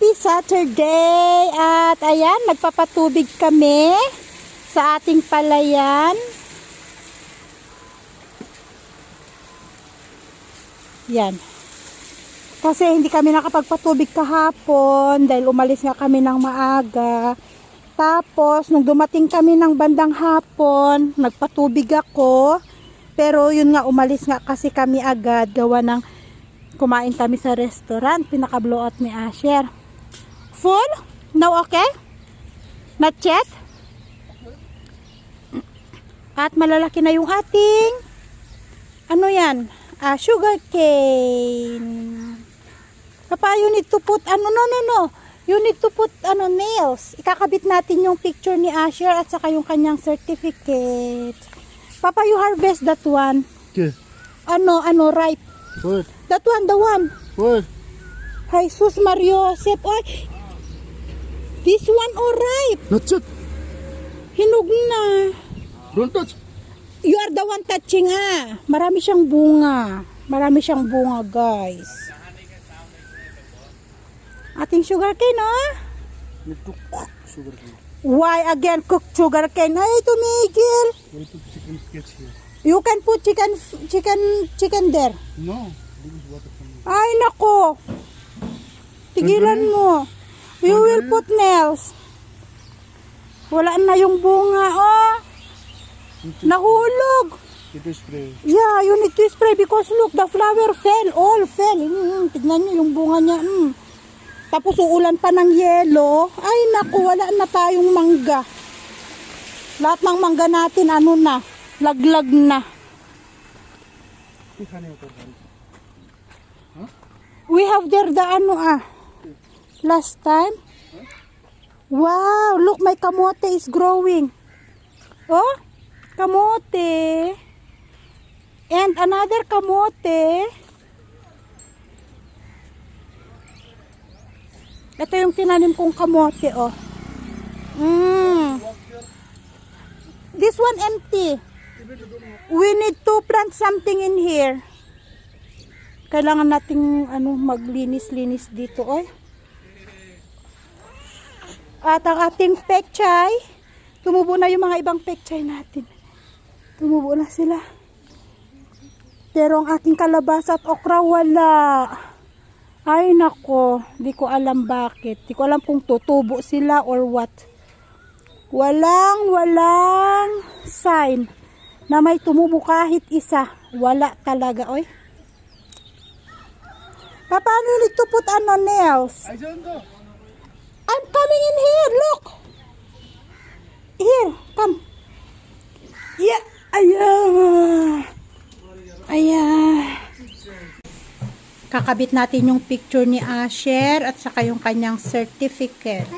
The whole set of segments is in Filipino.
Happy Saturday! At ayan, magpapatubig kami sa ating palayan. Yan. Kasi hindi kami nakapagpatubig kahapon dahil umalis nga kami ng maaga. Tapos, nung dumating kami ng bandang hapon, nagpatubig ako. Pero yun nga, umalis nga kasi kami agad gawa ng kumain kami sa restaurant. Pinaka-blowout ni Asher. Full? No okay? Not yet? At malalaki na yung ating ano yan? Ah, sugar cane. Papa, you need to put ano no no no. You need to put ano nails. Ikakabit natin yung picture ni Asher at saka yung kanyang certificate. Papa, you harvest that one. Okay. Ano, ano, ripe. What? That one, the one. What? Jesus Mario Joseph. Ay, this one all ripe. Not yet. Hinog na. Don't touch. You are the one touching ha. Marami siyang bunga. Marami siyang bunga, guys. Ating sugar cane, ha? Cook sugar cane. Why again cook sugar cane? Ay, tumigil. Why put chicken sketch here? You can put chicken, chicken, chicken there. No. This is water from Ay, nako. Tigilan mo. We will put nails. Wala na yung bunga, oh. Nahulog. It is spray. Yeah, you need to spray because look, the flower fell, all fell. Mm, tignan nyo yung bunga niya. Mm. Tapos uulan pa ng yelo. Ay naku, wala na tayong mangga. Lahat ng mangga natin, ano na, laglag na. We have there the ano ah, last time. Wow, look, my kamote is growing. Oh, kamote. And another kamote. Ito yung tinanim kong kamote, oh. Mm. This one empty. We need to plant something in here. Kailangan nating ano, maglinis-linis dito, oy. At ang ating pechay, tumubo na yung mga ibang pechay natin. Tumubo na sila. Pero ang ating kalabasa at okra wala. Ay nako, di ko alam bakit. Di ko alam kung tutubo sila or what. Walang, walang sign na may tumubo kahit isa. Wala talaga, oy. Pa, Paano ulit to put ano nails? Know. I'm coming in here, look. Here, come. Yeah, ayan. Ayan. Kakabit natin yung picture ni Asher at saka yung kanyang certificate.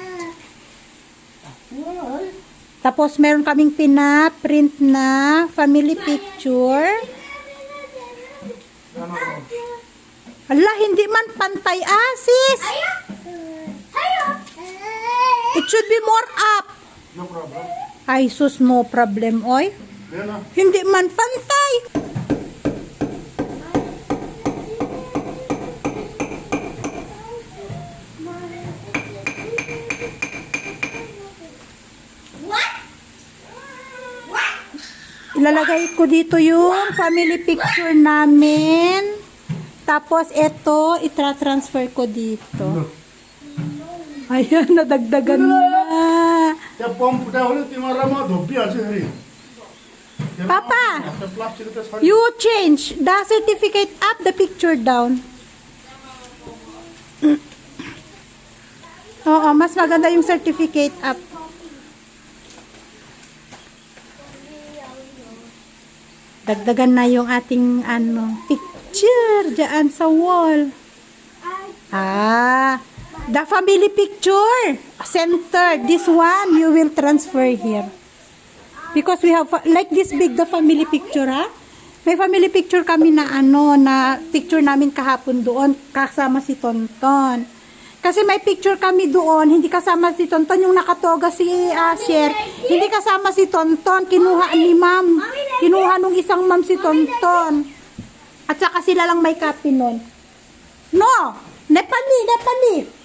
Tapos meron kaming pina-print na family picture. Ala, hindi man pantay asis. It should be more up. No problem. Ay, sus, no problem, oy. Hindi man pantay. Ilalagay ko dito yung family picture namin. Tapos ito, itra-transfer ko dito. Ayan, nadagdagan na. Ya pomp dah hulu timar rama dhobi ase. Papa, you change the certificate up, the picture down. Oo, mas maganda yung certificate up. Dagdagan na yung ating ano, picture diyan sa wall. Ah, the family picture. Center. This one, you will transfer here. Because we have, like this big the family picture, ha? May family picture kami na ano, na picture namin kahapon doon, kasama si Tonton. Kasi may picture kami doon, hindi kasama si Tonton, yung nakatoga si Asher. Hindi kasama si Tonton, kinuha ni ma'am. Kinuha nung isang ma'am si Tonton. At saka sila lang may copy nun. No! Nepali, Nepali!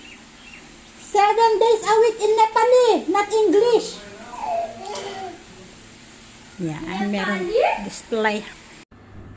Seven days a week in Nepali, not English. Yan, meron display.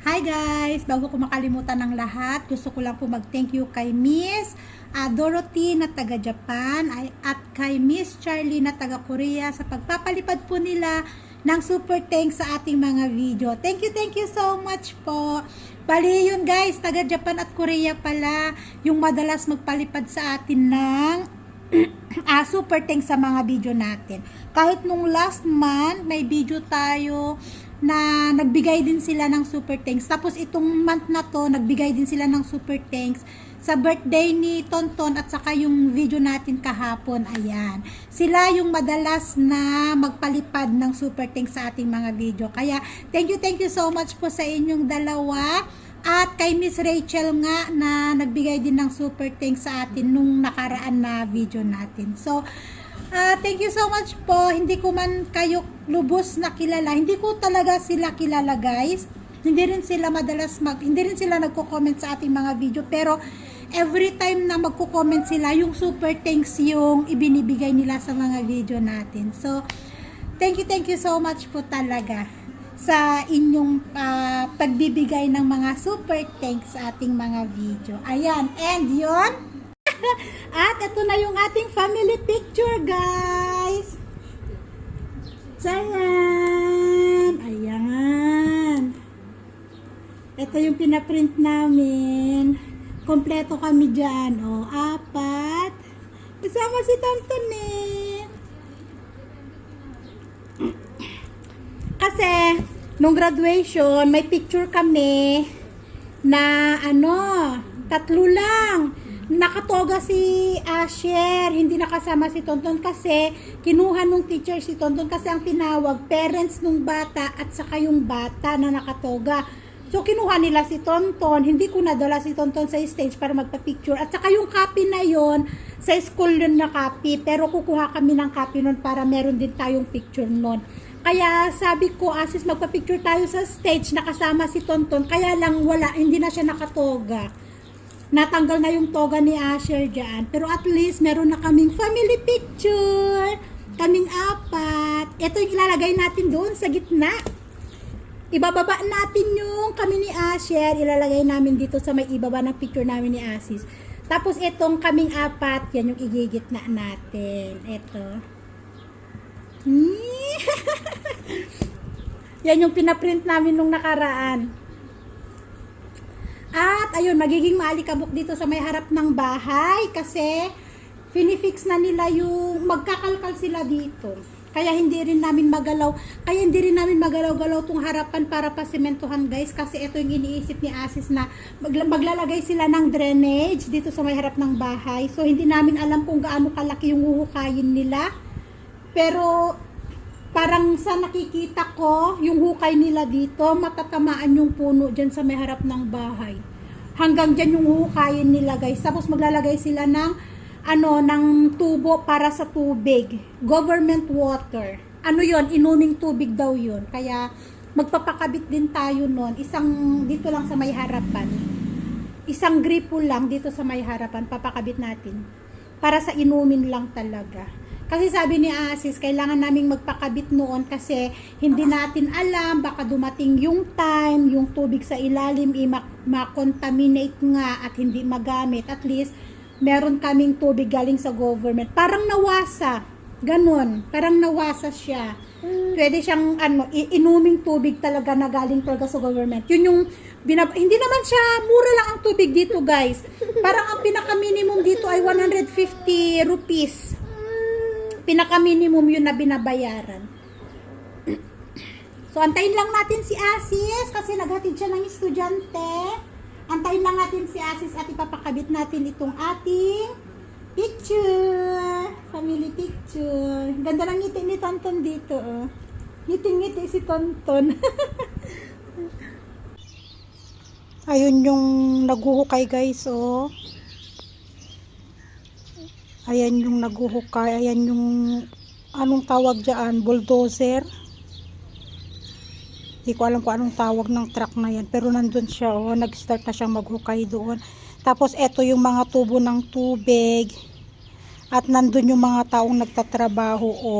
Hi guys! Bago ko makalimutan ng lahat, gusto ko lang po mag-thank you kay Miss ah, Dorothy na taga Japan ay, at kay Miss Charlie na taga Korea sa pagpapalipad po nila ng super thanks sa ating mga video. Thank you, thank you so much po. Bali yun guys, taga Japan at Korea pala yung madalas magpalipad sa atin ng ah, super thanks sa mga video natin. Kahit nung last month, may video tayo na nagbigay din sila ng super thanks. Tapos itong month na to, nagbigay din sila ng super thanks sa birthday ni Tonton at saka yung video natin kahapon. Ayan. Sila yung madalas na magpalipad ng super thanks sa ating mga video. Kaya thank you, thank you so much po sa inyong dalawa. At kay Miss Rachel nga na nagbigay din ng super thanks sa atin nung nakaraan na video natin. So, ah, thank you so much po. Hindi ko man kayo lubos na kilala. Hindi ko talaga sila kilala guys. Hindi rin sila madalas mag, hindi rin sila nagko-comment sa ating mga video. Pero, every time na magko-comment sila, yung super thanks yung ibinibigay nila sa mga video natin. So, thank you, thank you so much po talaga sa inyong ah, pagbibigay ng mga super thanks sa ating mga video. Ayan, and yon At ito na yung ating family picture, guys. Tsayan! Ayan. Ito yung pinaprint namin. Kompleto kami dyan. O, apat. Kasama si Tonton eh. Kasi, nung graduation, may picture kami na ano, tatlo lang. Nakatoga si Asher, hindi nakasama si Tonton kasi kinuha nung teacher si Tonton kasi ang tinawag parents nung bata at saka yung bata na nakatoga. So kinuha nila si Tonton, hindi ko nadala si Tonton sa stage para magpa-picture. At saka yung copy na yon sa school yun na copy, pero kukuha kami ng copy nun para meron din tayong picture nun. Kaya sabi ko, asis magpa-picture tayo sa stage, nakasama si Tonton, kaya lang wala, hindi na siya nakatoga. Natanggal na yung toga ni Asher dyan. Pero at least, meron na kaming family picture. Kaming apat. Ito yung ilalagay natin doon sa gitna. Ibababa natin yung kami ni Asher. Ilalagay namin dito sa may ibaba ng picture namin ni Asis. Tapos itong kaming apat, yan yung igigitna natin. Ito. Yan yung pinaprint namin nung nakaraan. At ayun, magiging maalikabok dito sa may harap ng bahay kasi finifix na nila yung magkakalkal sila dito. Kaya hindi rin namin magalaw, kaya hindi rin namin magalaw-galaw tong harapan para pasimentuhan guys kasi ito yung iniisip ni Asis na magla- maglalagay sila ng drainage dito sa may harap ng bahay. So hindi namin alam kung gaano kalaki yung huhukayin nila. Pero parang sa nakikita ko, yung hukay nila dito, matatamaan yung puno dyan sa may harap ng bahay. Hanggang dyan yung huhukayin nila guys. Tapos maglalagay sila ng ano, ng tubo para sa tubig. Government water. Ano yon Inuming tubig daw yon Kaya magpapakabit din tayo nun. Isang dito lang sa may harapan. Isang gripo lang dito sa may harapan. Papakabit natin. Para sa inumin lang talaga. Kasi sabi ni Asis, kailangan naming magpakabit noon kasi hindi natin alam, baka dumating yung time, yung tubig sa ilalim i ma-contaminate nga at hindi magamit. At least, meron kaming tubig galing sa government. Parang nawasa. Ganon. Parang nawasa siya. Pwede siyang ano, inuming tubig talaga na galing talaga sa government. Yun yung binab- hindi naman siya mura lang ang tubig dito, guys. Parang ang pinaka minimum dito ay 150 rupees pinaka-minimum yun na binabayaran. So, antayin lang natin si Asis kasi naghatid siya ng estudyante. Antayin lang natin si Asis at ipapakabit natin itong ating picture. Family picture. Ganda ng ngiti ni Tonton dito. Oh. Ngiti-ngiti si Tonton. Ayun yung naghuhukay guys, oh. Ayan yung naghuhukay. Ayan yung anong tawag dyan? Bulldozer. Hindi ko alam kung anong tawag ng truck na yan. Pero nandun siya. Oh, nag-start na siyang maghukay doon. Tapos eto yung mga tubo ng tubig. At nandun yung mga taong nagtatrabaho o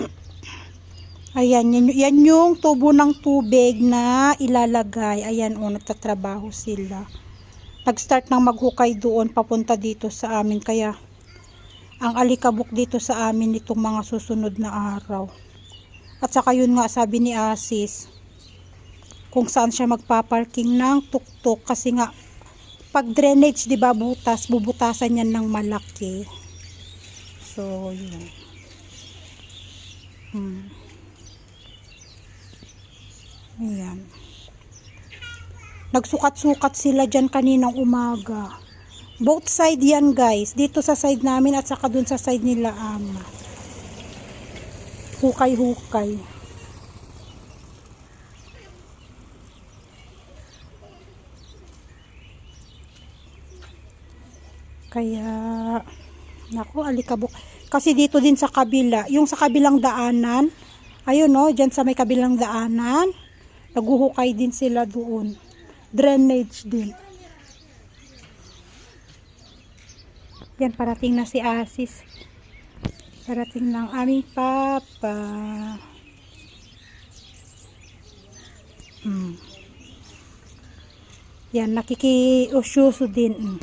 Ayan, yan, yan yung tubo ng tubig na ilalagay. Ayan, o, nagtatrabaho sila. Nag-start ng maghukay doon papunta dito sa amin. Kaya, ang alikabok dito sa amin itong mga susunod na araw. At saka yun nga, sabi ni Asis, kung saan siya magpaparking ng tuktok. Kasi nga, pag drainage, di ba, butas, bubutasan yan ng malaki. So, yun. Hmm. Ayan. Nagsukat-sukat sila dyan kaninang umaga. Both side yan guys. Dito sa side namin at saka dun sa side nila ama. Hukay-hukay. Kaya, naku, alikabok. Kasi dito din sa kabila, yung sa kabilang daanan, ayun no, dyan sa may kabilang daanan, naguhukay din sila doon. Drainage din. Yan, parating na si Asis. Parating ng aming papa. Hmm. Yan, nakikiusyuso din. Hmm.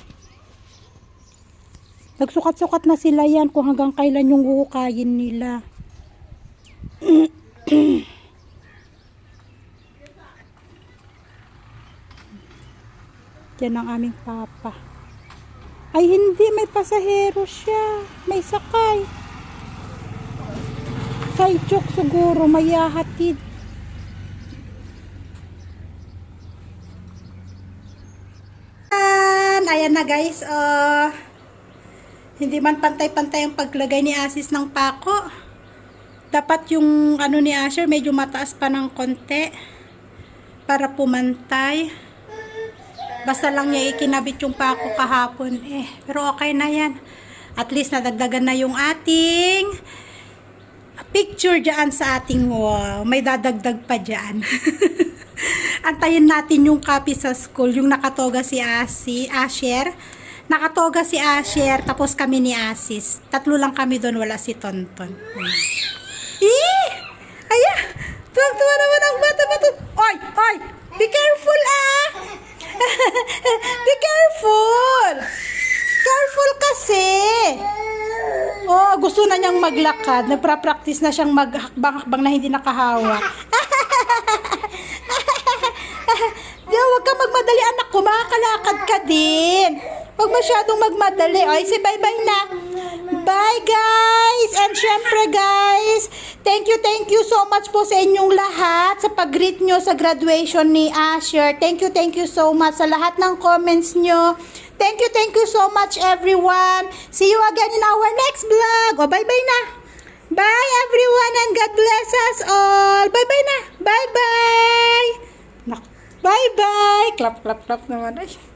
Nagsukat-sukat na sila yan kung hanggang kailan yung huhukayin nila. Yan ang aming papa. Ay hindi, may pasahero siya. May sakay. Saychok siguro, may hahatid. Ayan na guys, uh, hindi man pantay-pantay ang paglagay ni Asis ng pako. Dapat yung ano ni Asher medyo mataas pa ng konti para pumantay. Basta lang niya ikinabit yung pako kahapon eh. Pero okay na yan. At least nadagdagan na yung ating picture dyan sa ating wall. May dadagdag pa dyan. Antayin natin yung copy sa school. Yung nakatoga si Asi, Asher. Nakatoga si Asher, tapos kami ni Asis. Tatlo lang kami doon, wala si Tonton. Eh! Aya! Tuwag-tuwa naman ang bata ba to? Oy! Oy! Be careful ah! Be careful! Careful kasi! Oh, gusto na niyang maglakad. Nagpra-practice na siyang maghakbang-hakbang na hindi nakahawak. Di, huwag ka magmadali anak ko. Makakalakad ka din. Huwag masyadong magmadali. Ay, say bye-bye na. Bye guys! And syempre guys, thank you, thank you so much po sa inyong lahat sa pag-greet nyo sa graduation ni Asher. Thank you, thank you so much sa lahat ng comments nyo. Thank you, thank you so much everyone. See you again in our next vlog. O, bye-bye na. Bye everyone and God bless us all. Bye-bye na. Bye-bye. Bye-bye. Clap, clap, clap naman. Ay.